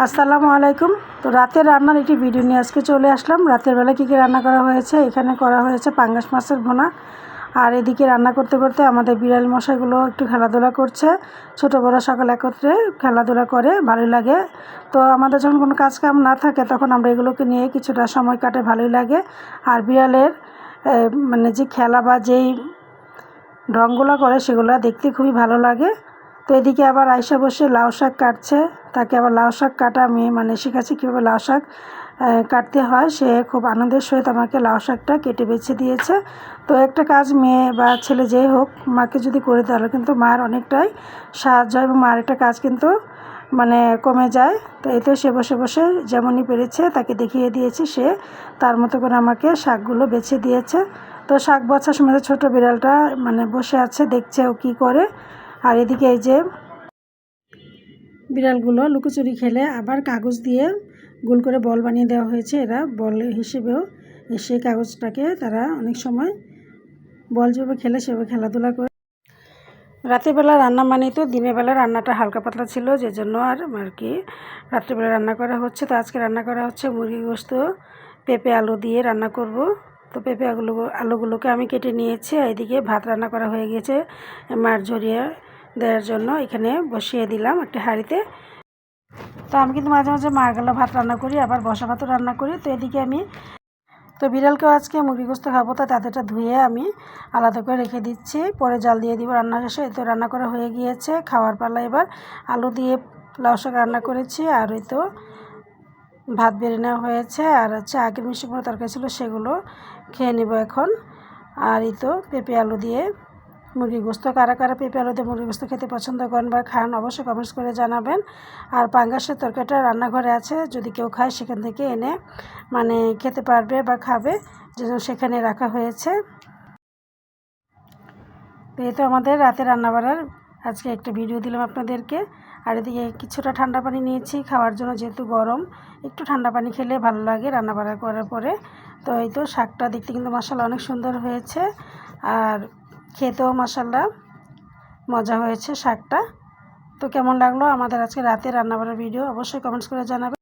আসসালামু আলাইকুম। তো রাতের রান্নার একটি ভিডিও নিয়ে আজকে চলে আসলাম। রাতের বেলা কী কী রান্না করা হয়েছে? এখানে করা হয়েছে পাঙ্গাস মাছের ভোনা। আর এদিকে রান্না করতে করতে আমাদের বিড়াল মশাইগুলো একটু খেলাধুলা করছে। ছোট বড় সকল একত্রে খেলাধুলা করে, ভালোই লাগে। তো আমাদের যখন কোনো কাজ কাম না থাকে, তখন আমরা এগুলোকে নিয়ে কিছুটা সময় কাটে, ভালোই লাগে। আর বিড়ালের মানে যে খেলা বা যেই ঢংগুলো করে, সেগুলো দেখতে খুবই ভালো লাগে। তো এদিকে আবার আয়সা বসে লাউ শাক কাটছে। তাকে আবার লাউ শাক কাটা আমি মানে শিখাচ্ছি কীভাবে লাউ শাক কাটতে হয়। সে খুব আনন্দের সহিত আমাকে লাউ শাকটা কেটে বেছে দিয়েছে। তো একটা কাজ মেয়ে বা ছেলে যেই হোক, মাকে যদি করে তাহলে কিন্তু মার অনেকটাই সাহায্য হয় এবং মার একটা কাজ কিন্তু মানে কমে যায়। তো এতে সে বসে বসে যেমনই পেরেছে তাকে দেখিয়ে দিয়েছি সে। তার মতো করে আমাকে শাকগুলো বেছে দিয়েছে। তো শাক বাছার সময় ছোটো বিড়ালটা মানে বসে আছে, দেখছে ও কী করে। আর এদিকে এই যে বিড়ালগুলো লুকোচুরি খেলে আবার কাগজ দিয়ে গোল করে বল বানিয়ে দেওয়া হয়েছে। এরা বল হিসেবেও সেই কাগজটাকে তারা অনেক সময় বল যেভাবে খেলে সেভাবে খেলাধুলা করে। রাতের বেলা রান্না মানে তো দিনের বেলা রান্নাটা হালকা পাতলা ছিল যে জন্য আর আর কি রাত্রিবেলা রান্না করা হচ্ছে। তো আজকে রান্না করা হচ্ছে মুরগি গোস্ত পেঁপে আলু দিয়ে রান্না করব। তো পেঁপে আলু আলুগুলোকে আমি কেটে নিয়েছি এদিকে ভাত রান্না করা হয়ে গেছে। মার ঝরিয়ে দেওয়ার জন্য এখানে বসিয়ে দিলাম একটা হাঁড়িতে। তো আমি কিন্তু মাঝে মাঝে মার গেলা ভাত রান্না করি, আবার বসা ভাতও রান্না করি। তো এদিকে আমি, তো বিড়ালকেও আজকে মুরগি গোস্ত খাব, তো তাদেরটা ধুয়ে আমি আলাদা করে রেখে দিচ্ছি। পরে জাল দিয়ে দিব রান্না শেষে তো রান্না করা হয়ে গিয়েছে। খাওয়ার পালা এবার আলু দিয়ে লাউ শাক রান্না করেছি, আর ওই তো ভাত বেড়ে নেওয়া হয়েছে। আর হচ্ছে আগের মিষ্টি কোনো তরকারি ছিল, সেগুলো খেয়ে নেব এখন। আর এই তো পেঁপে আলু দিয়ে মুরগি গোস্ত কারা কারা পেঁপে আলু দিয়ে মুরগি গোস্ত খেতে পছন্দ করেন বা খান, অবশ্যই কমেন্টস করে জানাবেন। আর পাঙ্গাসের তরকারিটা রান্নাঘরে আছে, যদি কেউ খায় সেখান থেকে এনে মানে খেতে পারবে বা খাবে, যেন সেখানে রাখা হয়েছে। তো এই তো আমাদের রাতে রান্নাবাড়ার আজকে একটা ভিডিও দিলাম আপনাদেরকে। আর এদিকে কিছুটা ঠান্ডা পানি নিয়েছি, খাওয়ার জন্য যেহেতু গরম, একটু ঠান্ডা পানি খেলে ভালো লাগে রান্নাবাড়া করার পরে। তো এই তো শাকটা দেখতে কিন্তু মশালা অনেক সুন্দর হয়েছে। আর খেতেও মশাল্লা, মজা হয়েছে শাকটা। তো কেমন লাগল আমাদের আজকে রাতে রান্নাবাড়ার ভিডিও অবশ্যই কমেন্টস করে জানাবেন